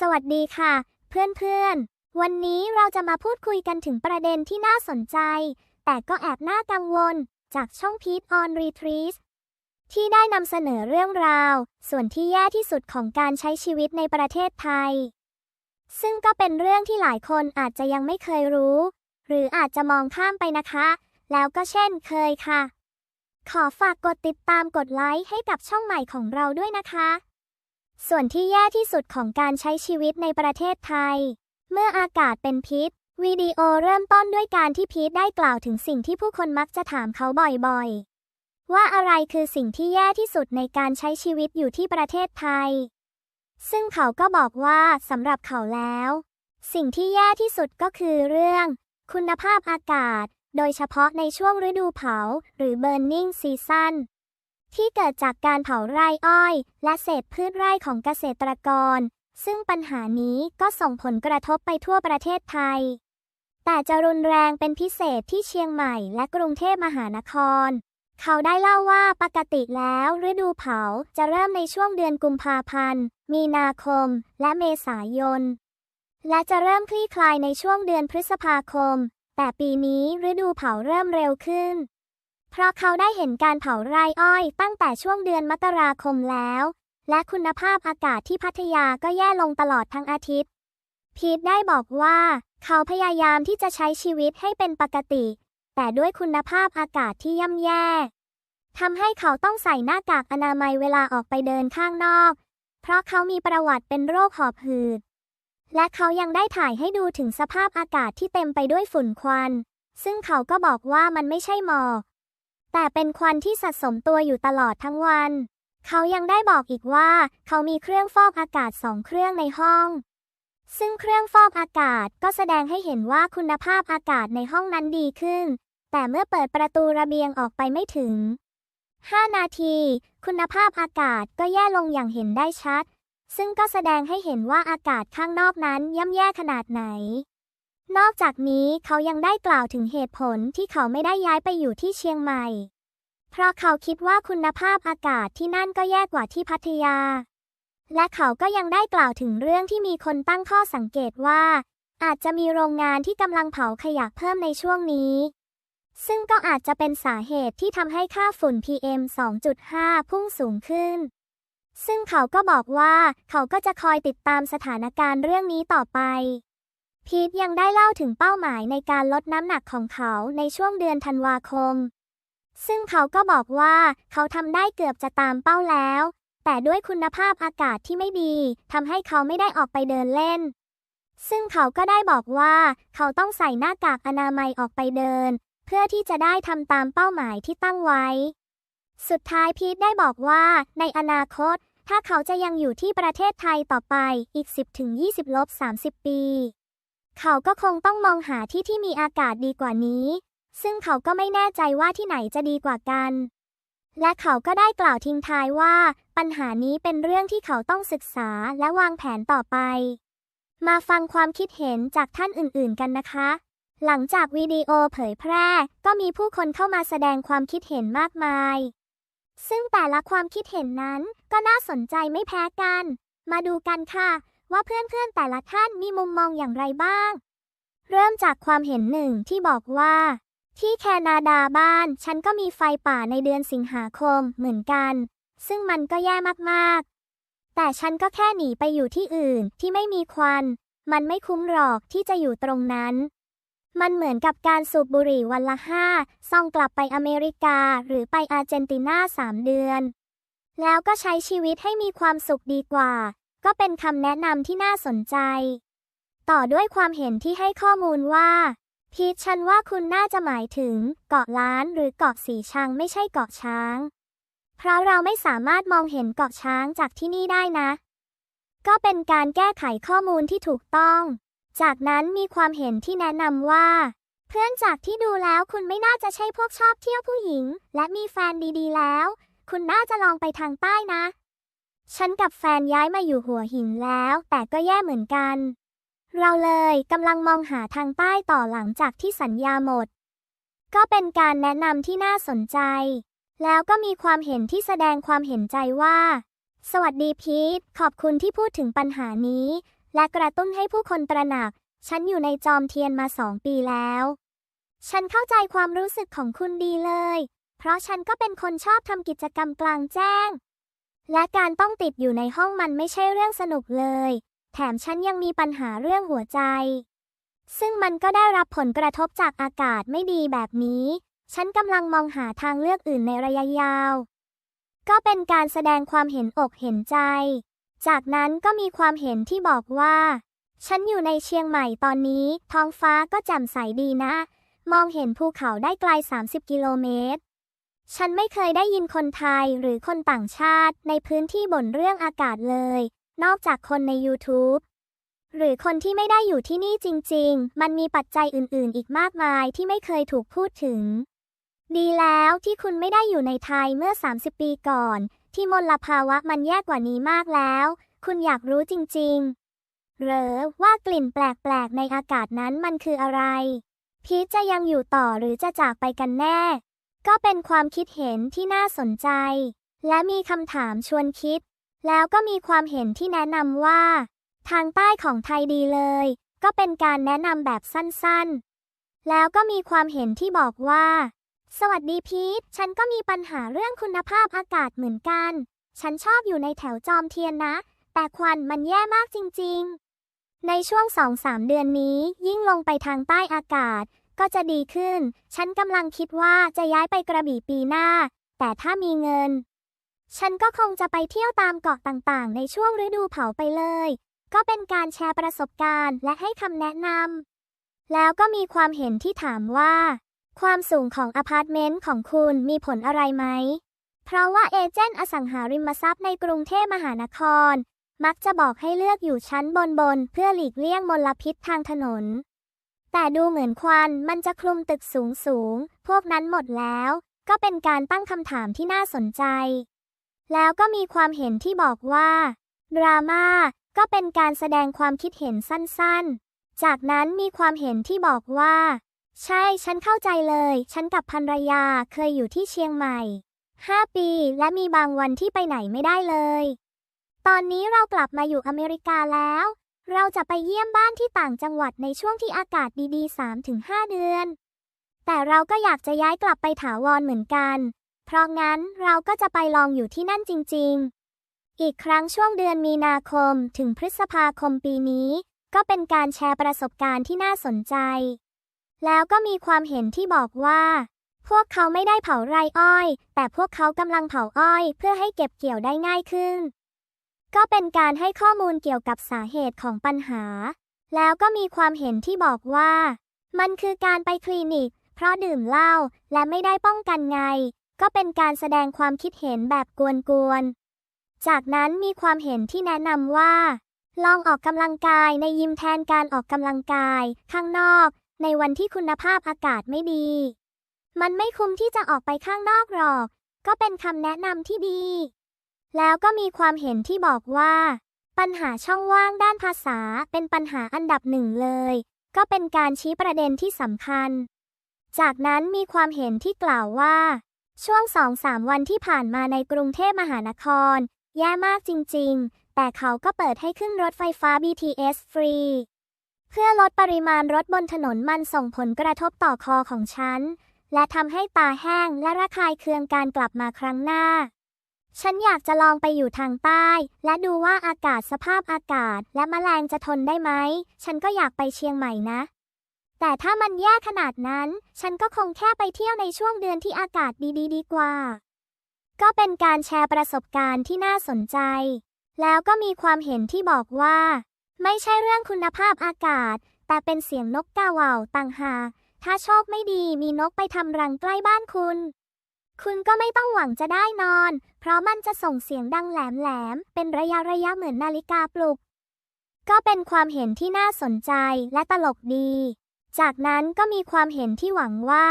สวัสดีค่ะ เพื่อนๆ วันนี้เราจะมาพูดคุยกันถึงประเด็นที่น่าสนใจ แต่ก็แอบน่ากังวล จากช่องพีทออนรีทรีสที่ได้นำเสนอเรื่องราว ส่วนที่แย่ที่สุดของการใช้ชีวิตในประเทศไทย ซึ่งก็เป็นเรื่องที่หลายคนอาจจะยังไม่เคยรู้ หรืออาจจะมองข้ามไปนะคะ แล้วก็เช่นเคยค่ะ ขอฝากกดติดตามกดไลค์ให้กับช่องใหม่ของเราด้วยนะคะ ส่วนที่แย่ที่สุดของการใช้ชีวิตในประเทศไทย เมื่ออากาศเป็นพิษ วิดีโอเริ่มต้นด้วยการที่พีทได้กล่าวถึงสิ่งที่ผู้คนมักจะถามเขาบ่อยๆ ว่าอะไรคือสิ่งที่แย่ที่สุดในการใช้ชีวิตอยู่ที่ประเทศไทย ซึ่งเขาก็บอกว่าสำหรับเขาแล้ว สิ่งที่แย่ที่สุดก็คือเรื่อง คุณภาพอากาศ โดยเฉพาะในช่วงฤดูเผา หรือ burning season ที่เกิดจากการเผาไร่อ้อย และเศษพืชไร่ของเกษตรกร ซึ่งปัญหานี้ก็ส่งผลกระทบไปทั่วประเทศไทย แต่จะรุนแรงเป็นพิเศษที่เชียงใหม่และกรุงเทพมหานคร เขาได้เล่าว่าปกติแล้วฤดูเผาจะเริ่มในช่วงเดือนกุมภาพันธ์ มีนาคม และเมษายน และจะเริ่มคลี่คลายในช่วงเดือนพฤษภาคม แต่ปีนี้ฤดูเผาเริ่มเร็วขึ้น เพราะเขาได้เห็นการเผาไร่อ้อย ตั้งแต่ช่วงเดือนมกราคมแล้ว และคุณภาพอากาศที่พัทยาก็แย่ลงตลอดทั้งอาทิตย์ พีทได้บอกว่า เขาพยายามที่จะใช้ชีวิตให้เป็นปกติ แต่ด้วยคุณภาพอากาศที่ย่ำแย่ทำให้เขาต้องใส่หน้ากากอนามัยเวลาออกไปเดินข้างนอก เพราะเขามีประวัติเป็นโรคหอบหืด และเขายังได้ถ่ายให้ดูถึงสภาพอากาศที่เต็มไปด้วยฝุ่นควัน ซึ่งเขาก็บอกว่ามันไม่ใช่หมอก แต่เป็นควันที่สะสมตัวอยู่ตลอดทั้งวัน เขายังได้บอกอีกว่า เขามีเครื่องฟอกอากาศสองเครื่องในห้อง ซึ่งเครื่องฟอกอากาศก็แสดงให้เห็นว่าคุณภาพอากาศในห้องนั้นดีขึ้น แต่เมื่อเปิดประตูระเบียงออกไปไม่ถึง 5 นาที คุณภาพอากาศก็แย่ลงอย่างเห็นได้ชัด ซึ่งก็แสดงให้เห็นว่าอากาศข้างนอกนั้นย่ำแย่ขนาดไหน นอกจากนี้เขายังได้กล่าวถึงเหตุผลที่เขาไม่ได้ย้ายไปอยู่ที่เชียงใหม่ เพราะเขาคิดว่าคุณภาพอากาศที่นั่นก็แย่กว่าที่พัทยา และเขาก็ยังได้กล่าวถึงเรื่องที่มีคนตั้งข้อสังเกตว่า อาจจะมีโรงงานที่กำลังเผาขยะเพิ่มในช่วงนี้ ซึ่งก็อาจจะเป็นสาเหตุที่ทำให้ค่าฝุ่น PM 2.5 พุ่งสูงขึ้น ซึ่งเขาก็บอกว่าเขาก็จะคอยติดตามสถานการณ์เรื่องนี้ต่อไป พีทยังได้เล่าถึงเป้าหมายในการลดน้ำหนักของเขาในช่วงเดือนธันวาคม ซึ่งเขาก็บอกว่าเขาทำได้เกือบจะตามเป้าแล้ว แต่ด้วยคุณภาพอากาศที่ไม่ดีทำให้เขาไม่ได้ออกไปเดินเล่น ซึ่งเขาก็ได้บอกว่า เขาต้องใส่หน้ากากอนามัยออกไปเดิน เพื่อที่จะได้ทำตามเป้าหมายที่ตั้งไว้ สุดท้ายพีทได้บอกว่า ในอนาคต ถ้าเขาจะยังอยู่ที่ประเทศไทยต่อไปอีก 10-20ลบ30 ปี เขาก็คงต้องมองหาที่ที่มีอากาศดีกว่านี้ ซึ่งเขาก็ไม่แน่ใจว่าที่ไหนจะดีกว่ากัน และเขาก็ได้กล่าวทิ้งท้ายว่า ปัญหานี้เป็นเรื่องที่เขาต้องศึกษาและวางแผนต่อไป มาฟังความคิดเห็นจากท่านอื่นๆกันนะคะ หลังจากวิดีโอเผยแพร่ ก็มีผู้คนเข้ามาแสดงความคิดเห็นมากมาย ซึ่งแต่ละความคิดเห็นนั้นก็น่าสนใจไม่แพ้กัน มาดูกันค่ะ ว่าเพื่อนๆแต่ละท่านมีมุมมองอย่างไรบ้าง เริ่มจากความเห็นหนึ่งที่บอกว่า ที่แคนาดาบ้าน ฉันก็มีไฟป่าในเดือนสิงหาคมเหมือนกัน ซึ่งมันก็แย่มากๆ แต่ฉันก็แค่หนีไปอยู่ที่อื่นที่ไม่มีควัน มันไม่คุ้มหรอกที่จะอยู่ตรงนั้น มันเหมือนกับการสูบบุหรี่วันละห้าซองกลับไปอเมริกาหรือไปอาร์เจนตินาสามเดือนแล้วก็ใช้ชีวิตให้มีความสุขดีกว่า ก็เป็นคำแนะนำที่น่าสนใจ ต่อด้วยความเห็นที่ให้ข้อมูลว่า พีทฉันว่าคุณน่าจะหมายถึง เกาะล้านหรือเกาะสีชังไม่ใช่เกาะช้าง เพราะเราไม่สามารถมองเห็นเกาะช้างจากที่นี่ได้นะ ก็เป็นการแก้ไขข้อมูลที่ถูกต้อง จากนั้นมีความเห็นที่แนะนำว่า เพื่อนจากที่ดูแล้วคุณไม่น่าจะใช่พวกชอบเที่ยวผู้หญิง และมีแฟนดีๆแล้ว คุณน่าจะลองไปทางใต้นะ ฉันกับแฟนย้ายมาอยู่หัวหินแล้ว แต่ก็แย่เหมือนกัน เราเลยกำลังมองหาทางใต้ต่อหลังจากที่สัญญาหมด ก็เป็นการแนะนำที่น่าสนใจ แล้วก็มีความเห็นที่แสดงความเห็นใจว่า สวัสดีพีทขอบคุณที่พูดถึงปัญหานี้ และกระตุ้นให้ผู้คนตระหนัก ฉันอยู่ในจอมเทียนมาสองปีแล้ว ฉันเข้าใจความรู้สึกของคุณดีเลย เพราะฉันก็เป็นคนชอบทำกิจกรรมกลางแจ้ง และการต้องติดอยู่ในห้องมันไม่ใช่เรื่องสนุกเลย แถมฉันยังมีปัญหาเรื่องหัวใจ ซึ่งมันก็ได้รับผลกระทบจากอากาศไม่ดีแบบนี้ ฉันกำลังมองหาทางเลือกอื่นในระยะยาว ก็เป็นการแสดงความเห็นอกเห็นใจ จากนั้นก็มีความเห็นที่บอกว่า ฉันอยู่ในเชียงใหม่ตอนนี้ ท้องฟ้าก็แจ่มใสดีนะ มองเห็นภูเขาได้ไกล 30 กิโลเมตร ฉันไม่เคยได้ยินคนไทยหรือคนต่างชาติในพื้นที่บ่นเรื่องอากาศเลย นอกจากคนใน YouTube หรือคนที่ไม่ได้อยู่ที่นี่จริง ๆ มันมีปัจจัยอื่นๆ อีกมากมายที่ไม่เคยถูกพูดถึง ดีแล้วที่คุณไม่ได้อยู่ในไทยเมื่อ 30 ปีก่อน ที่มลภาวะมันแย่กว่านี้มากแล้ว คุณอยากรู้จริง ๆ เหรอว่ากลิ่นแปลก ๆ ในอากาศนั้นมันคืออะไร พีทจะยังอยู่ต่อหรือจะจากไปกันแน่ ก็เป็นความคิดเห็นที่น่าสนใจ และมีคำถามชวนคิด แล้วก็มีความเห็นที่แนะนำว่า ทางใต้ของไทยดีเลย ก็เป็นการแนะนำแบบสั้นๆ แล้วก็มีความเห็นที่บอกว่า สวัสดีพีทฉันก็มีปัญหาเรื่องคุณภาพอากาศเหมือนกัน ฉันชอบอยู่ในแถวจอมเทียนนะ แต่ควันมันแย่มากจริงๆ ในช่วง2-3เดือนนี้ยิ่งลงไปทางใต้อากาศ ก็จะดีขึ้น ฉันกำลังคิดว่าจะย้ายไปกระบี่ปีหน้า แต่ถ้ามีเงิน ฉันก็คงจะไปเที่ยวตามเกาะต่างๆ ในช่วงฤดูเผาไปเลย ก็เป็นการแชร์ประสบการณ์และให้คำแนะนำ แล้วก็มีความเห็นที่ถามว่า ความสูงของอพาร์ตเมนต์ของคุณมีผลอะไรไหม เพราะว่าเอเจนต์อสังหาริมทรัพย์ในกรุงเทพมหานคร มักจะบอกให้เลือกอยู่ชั้นบนๆเพื่อหลีกเลี่ยงมลพิษทางถนน แต่ดูเหมือนควันมันจะคลุมตึกสูงสูง พวกนั้นหมดแล้ว ก็เป็นการตั้งคำถามที่น่าสนใจ แล้วก็มีความเห็นที่บอกว่าดราม่าก็เป็นการแสดงความคิดเห็นสั้นๆ จากนั้นมีความเห็นที่บอกว่า ใช่ฉันเข้าใจเลย ฉันกับภรรยาเคยอยู่ที่เชียงใหม่5ปีและมีบางวันที่ไปไหนไม่ได้เลย ตอนนี้เรากลับมาอยู่อเมริกาแล้ว เราจะไปเยี่ยมบ้านที่ต่างจังหวัดในช่วงที่อากาศดีๆ 3-5 เดือน แต่เราก็อยากจะย้ายกลับไปถาวรเหมือนกัน เพราะงั้นเราก็จะไปลองอยู่ที่นั่นจริง ๆ อีกครั้งช่วงเดือนมีนาคมถึงพฤษภาคมปีนี้ ก็เป็นการแชร์ประสบการณ์ที่น่าสนใจ แล้วก็มีความเห็นที่บอกว่า พวกเขาไม่ได้เผาไรอ้อย แต่พวกเขากำลังเผาอ้อย เพื่อให้เก็บเกี่ยวได้ง่ายขึ้น ก็เป็นการให้ข้อมูลเกี่ยวกับสาเหตุของปัญหา แล้วก็มีความเห็นที่บอกว่า มันคือการไปคลินิก เพราะดื่มเหล้าและไม่ได้ป้องกันไง ก็เป็นการแสดงความคิดเห็นแบบกวนๆ จากนั้นมีความเห็นที่แนะนำว่า ลองออกกำลังกายในยิมแทนการออกกำลังกาย ข้างนอก ในวันที่คุณภาพอากาศไม่ดี มันไม่คุ้มที่จะออกไปข้างนอกหรอก ก็เป็นคำแนะนำที่ดี แล้วก็มีความเห็นที่บอกว่า ปัญหาช่องว่างด้านภาษาเป็นปัญหาอันดับหนึ่งเลย ก็เป็นการชี้ประเด็นที่สำคัญ จากนั้นมีความเห็นที่กล่าวว่า ช่วงสองสามวันที่ผ่านมาในกรุงเทพมหานคร แย่มากจริง ๆ แต่เขาก็เปิดให้ขึ้นรถไฟฟ้า BTS ฟรี เพื่อลดปริมาณรถบนถนนมันส่งผลกระทบต่อคอของฉัน และทำให้ตาแห้งและระคายเคืองการกลับมาครั้งหน้า ฉันอยากจะลองไปอยู่ทางใต้ และดูว่าอากาศสภาพอากาศและแมลงจะทนได้ไหม ฉันก็อยากไปเชียงใหม่นะ แต่ถ้ามันแย่ขนาดนั้น ฉันก็คงแค่ไปเที่ยวในช่วงเดือนที่อากาศดีๆดีกว่า ก็เป็นการแชร์ประสบการณ์ที่น่าสนใจ แล้วก็มีความเห็นที่บอกว่า ไม่ใช่เรื่องคุณภาพอากาศ แต่เป็นเสียงนกกาเว่าต่างหากถ้าโชคไม่ดีมีนกไปทำรังใกล้บ้านคุณ คุณก็ไม่ต้องหวังจะได้นอน ราะมันจะส่งเสียงดังแหลมๆเป็นระยะระยะเหมือนนาฬิกาปลุก ก็เป็นความเห็นที่น่าสนใจและตลกดี จากนั้นก็มีความเห็นที่หวังว่า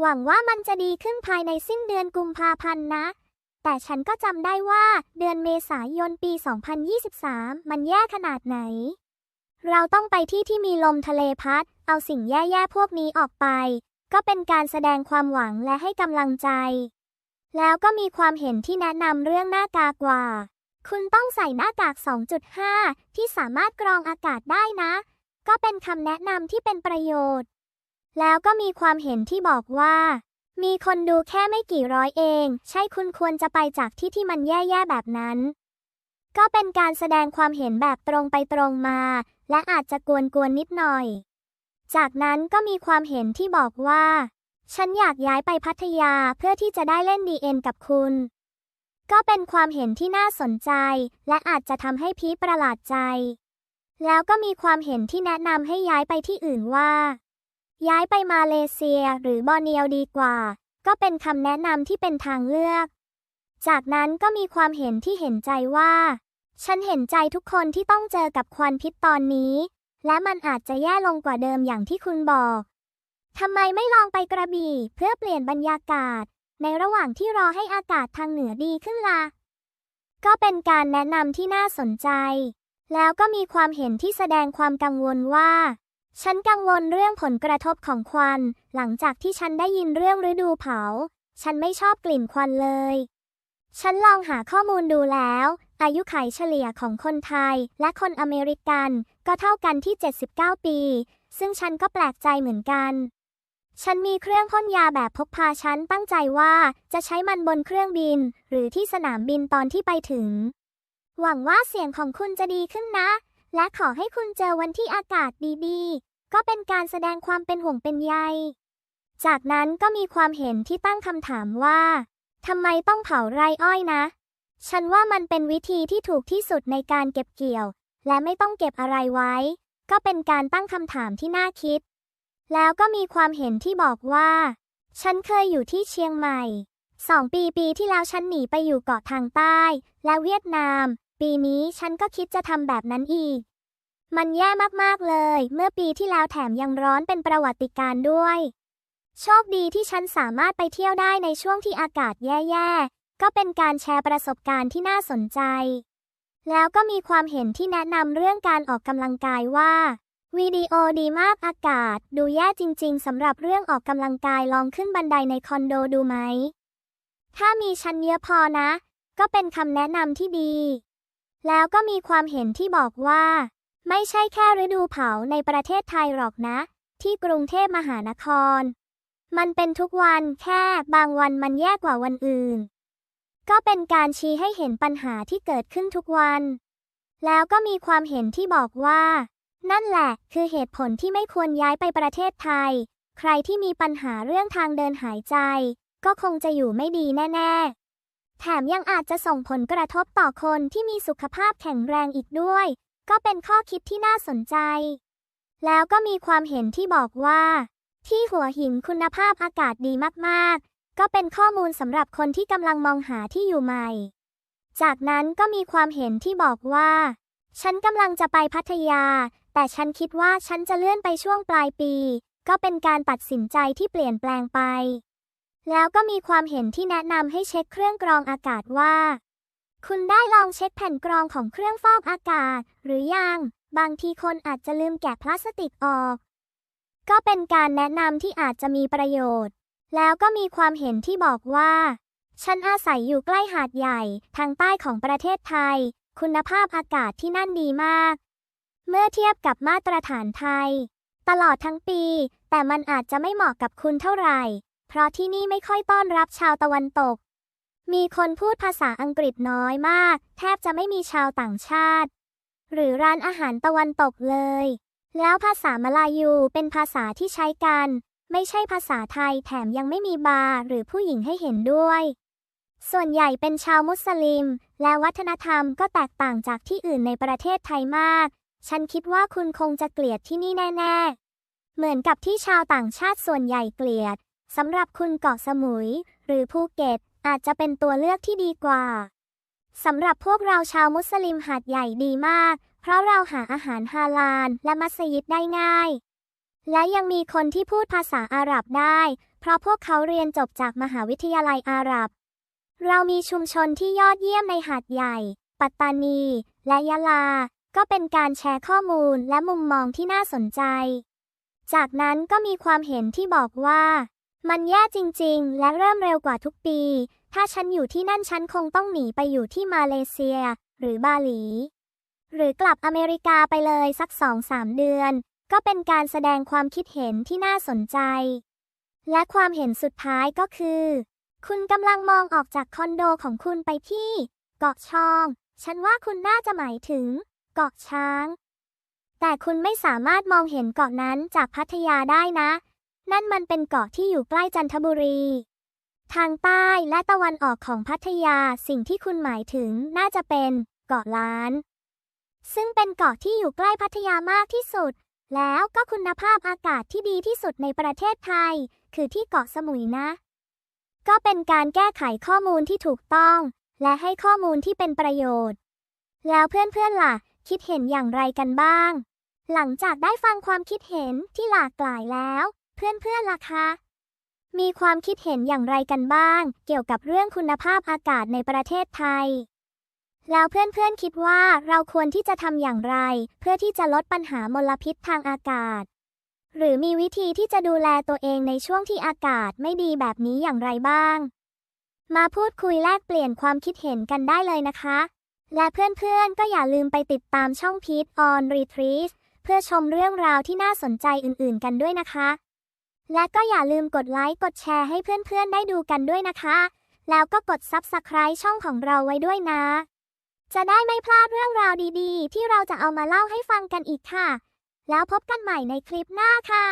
หวังว่ามันจะดีขึ้นภายในสิ้นเดือนกุมภาพันธ์นะ แต่ฉันก็จำได้ว่าเดือนเมษายนปี 2023 มันแย่ขนาดไหน เราต้องไปที่ที่มีลมทะเลพัด เอาสิ่งแย่ๆพวกนี้ออกไป ก็เป็นการแสดงความหวังและให้กำลังใจ แล้วก็มีความเห็นที่แนะนำเรื่องหน้ากากว่า คุณต้องใส่หน้ากาก 2.5 ที่สามารถกรองอากาศได้นะ ก็เป็นคำแนะนำที่เป็นประโยชน์ แล้วก็มีความเห็นที่บอกว่า มีคนดูแค่ไม่กี่ร้อยเอง ใช่คุณควรจะไปจากที่ที่มันแย่ๆแบบนั้น ก็เป็นการแสดงความเห็นแบบตรงไปตรงมา และอาจจะกวนๆนิดหน่อย จากนั้นก็มีความเห็นที่บอกว่า ฉันอยากย้ายไปพัทยาเพื่อที่จะได้เล่นดีเอ็นกับคุณ ก็เป็นความเห็นที่น่าสนใจ และอาจจะทำให้พีประหลาดใจ แล้วก็มีความเห็นที่แนะนำให้ย้ายไปที่อื่นว่า ย้ายไปมาเลเซียหรือบอร์เนียวดีกว่า ก็เป็นคำแนะนำที่เป็นทางเลือก จากนั้นก็มีความเห็นที่เห็นใจว่า ฉันเห็นใจทุกคนที่ต้องเจอกับควันพิษตอนนี้ และมันอาจจะแย่ลงกว่าเดิมอย่างที่คุณบอก ทำไมไม่ลองไปกระบี่ เพื่อเปลี่ยนบรรยากาศ ในระหว่างที่รอให้อากาศทางเหนือดีขึ้นละ่ะ ก็เป็นการแนะนำที่น่าสนใจ แล้วก็มีความเห็นที่แสดงความกังวลว่า ฉันกังวลเรื่องผลกระทบของควัน หลังจากที่ฉันได้ยินเรื่องฤดูเผา ฉันไม่ชอบกลิ่นควันเลย ฉันลองหาข้อมูลดูแล้ว อายุขัยเฉลี่ยของคนไทยและคนอเมริกัน ก็เท่ากันที่ 79 ปี ซึ่งฉันก็แปลกใจเหมือนกัน ฉันมีเครื่องพ่นยาแบบพกพาฉันตั้งใจว่าจะใช้มันบนเครื่องบิน หรือที่สนามบินตอนที่ไปถึง หวังว่าเสียงของคุณจะดีขึ้นนะ และขอให้คุณเจอวันที่อากาศดีๆ ก็เป็นการแสดงความเป็นห่วงเป็นใย จากนั้นก็มีความเห็นที่ตั้งคำถามว่าทำไมต้องเผาไรอ้อยนะ ฉันว่ามันเป็นวิธีที่ถูกที่สุดในการเก็บเกี่ยว และไม่ต้องเก็บอะไรไว้ ก็เป็นการตั้งคำถามที่น่าคิด แล้วก็มีความเห็นที่บอกว่า ฉันเคยอยู่ที่เชียงใหม่สองปีปีที่แล้วฉันหนีไปอยู่เกาะทางใต้ และเวียดนาม ปีนี้ฉันก็คิดจะทำแบบนั้นอีก มันแย่มากๆเลย เมื่อปีที่แล้วแถมยังร้อนเป็นประวัติการด้วย โชคดีที่ฉันสามารถไปเที่ยวได้ในช่วงที่อากาศแย่ๆ ก็เป็นการแชร์ประสบการณ์ที่น่าสนใจ แล้วก็มีความเห็นที่แนะนำเรื่องการออกกำลังกายว่า วิดีโอดีมากอากาศ ดูแย่จริง ๆสำหรับเรื่องออกกำลังกายลองขึ้นบันไดในคอนโดดูไหม ถ้ามีชั้นเยอะพอนะ ก็เป็นคำแนะนำที่ดี แล้วก็มีความเห็นที่บอกว่า ไม่ใช่แค่ฤดูเผาในประเทศไทยหรอกนะ ที่กรุงเทพมหานคร มันเป็นทุกวันแค่บางวันมันแย่กว่าวันอื่น ก็เป็นการชี้ให้เห็นปัญหาที่เกิดขึ้นทุกวัน แล้วก็มีความเห็นที่บอกว่า นั่นแหละ คือเหตุผลที่ไม่ควรย้ายไปประเทศไทย ใครที่มีปัญหาเรื่องทางเดินหายใจ ก็คงจะอยู่ไม่ดีแน่ ๆ แถมยังอาจจะส่งผลกระทบต่อคนที่มีสุขภาพแข็งแรงอีกด้วย ก็เป็นข้อคิดที่น่าสนใจ แล้วก็มีความเห็นที่บอกว่า ที่หัวหินคุณภาพอากาศดีมากๆ ก็เป็นข้อมูลสำหรับคนที่กำลังมองหาที่อยู่ใหม่ จากนั้นก็มีความเห็นที่บอกว่า ฉันกำลังจะไปพัทยา แต่ฉันคิดว่าฉันจะเลื่อนไปช่วงปลายปี ก็เป็นการตัดสินใจที่เปลี่ยนแปลงไป แล้วก็มีความเห็นที่แนะนำให้เช็คเครื่องกรองอากาศว่า คุณได้ลองเช็คแผ่นกรองของเครื่องฟอกอากาศ หรือยัง บางทีคนอาจจะลืมแกะพลาสติกออก ก็เป็นการแนะนำที่อาจจะมีประโยชน์ แล้วก็มีความเห็นที่บอกว่า ฉันอาศัยอยู่ใกล้หาดใหญ่ทางใต้ของประเทศไทย คุณภาพอากาศที่นั่นดีมาก เมื่อเทียบกับมาตรฐานไทย ตลอดทั้งปี แต่มันอาจจะไม่เหมาะกับคุณเท่าไหร่ เพราะที่นี่ไม่ค่อยต้อนรับชาวตะวันตก มีคนพูดภาษาอังกฤษน้อยมาก แทบจะไม่มีชาวต่างชาติ หรือร้านอาหารตะวันตกเลย แล้วภาษามลายูเป็นภาษาที่ใช้กัน ไม่ใช่ภาษาไทยแถมยังไม่มีบาร์หรือผู้หญิงให้เห็นด้วยส่วนใหญ่เป็นชาวมุสลิม และวัฒนธรรมก็แตกต่างจากที่อื่นในประเทศไทยมาก ฉันคิดว่าคุณคงจะเกลียดที่นี่แน่ ๆ เหมือนกับที่ชาวต่างชาติส่วนใหญ่เกลียดสำหรับคุณเกาะสมุย หรือภูเก็ต อาจจะเป็นตัวเลือกที่ดีกว่าสำหรับพวกเราชาวมุสลิมหาดใหญ่ดีมาก เพราะเราหาอาหารฮาลาลและมัสยิดได้ง่าย และยังมีคนที่พูดภาษาอาหรับได้ เพราะพวกเขาเรียนจบจากมหาวิทยาลัยอาหรับ เรามีชุมชนที่ยอดเยี่ยมในหาดใหญ่ ปัตตานี และยะลา ก็เป็นการแชร์ข้อมูลและมุมมองที่น่าสนใจ จากนั้นก็มีความเห็นที่บอกว่า มันแย่จริงๆ และเริ่มเร็วกว่าทุกปี ถ้าฉันอยู่ที่นั่นฉันคงต้องหนีไปอยู่ที่มาเลเซีย หรือบาหลี หรือกลับอเมริกาไปเลยสักสองสามเดือน ก็เป็นการแสดงความคิดเห็นที่น่าสนใจ และความเห็นสุดท้ายก็คือ คุณกำลังมองออกจากคอนโดของคุณไปที่ เกาะชอง ฉันว่าคุณน่าจะหมายถึง เกาะช้าง แต่คุณไม่สามารถมองเห็นเกาะนั้นจากพัทยาได้นะ นั่นมันเป็นเกาะที่อยู่ใกล้จันทบุรี ทางใต้และตะวันออกของพัทยาสิ่งที่คุณหมายถึงน่าจะเป็นเกาะล้าน ซึ่งเป็นเกาะที่อยู่ใกล้พัทยามากที่สุด แล้วก็คุณภาพอากาศที่ดีที่สุดในประเทศไทย คือที่เกาะสมุยนะ ก็เป็นการแก้ไขข้อมูลที่ถูกต้อง และให้ข้อมูลที่เป็นประโยชน์ แล้วเพื่อนๆล่ะ คิดเห็นอย่างไรกันบ้าง หลังจากได้ฟังความคิดเห็นที่หลากหลายแล้ว เพื่อนๆล่ะคะ มีความคิดเห็นอย่างไรกันบ้าง เกี่ยวกับเรื่องคุณภาพอากาศในประเทศไทย แล้วเพื่อนๆคิดว่าเราควรที่จะทำอย่างไร เพื่อที่จะลดปัญหามลพิษทางอากาศ หรือมีวิธีที่จะดูแลตัวเองในช่วงที่อากาศไม่ดีแบบนี้อย่างไรบ้าง มาพูดคุยแลกเปลี่ยนความคิดเห็นกันได้เลยนะคะ และเพื่อนๆ ก็อย่าลืมไปติดตามช่องพีทออนรีทรีสเพื่อชมเรื่องราวที่น่าสนใจอื่นๆ กันด้วยนะคะ และก็อย่าลืมกดไลค์กดแชร์ให้เพื่อนๆ ได้ดูกันด้วยนะคะ แล้วก็กด Subscribe ช่องของเราไว้ด้วยนะ จะได้ไม่พลาดเรื่องราวดีๆ ที่เราจะเอามาเล่าให้ฟังกันอีกค่ะ แล้วพบกันใหม่ในคลิปหน้าค่ะ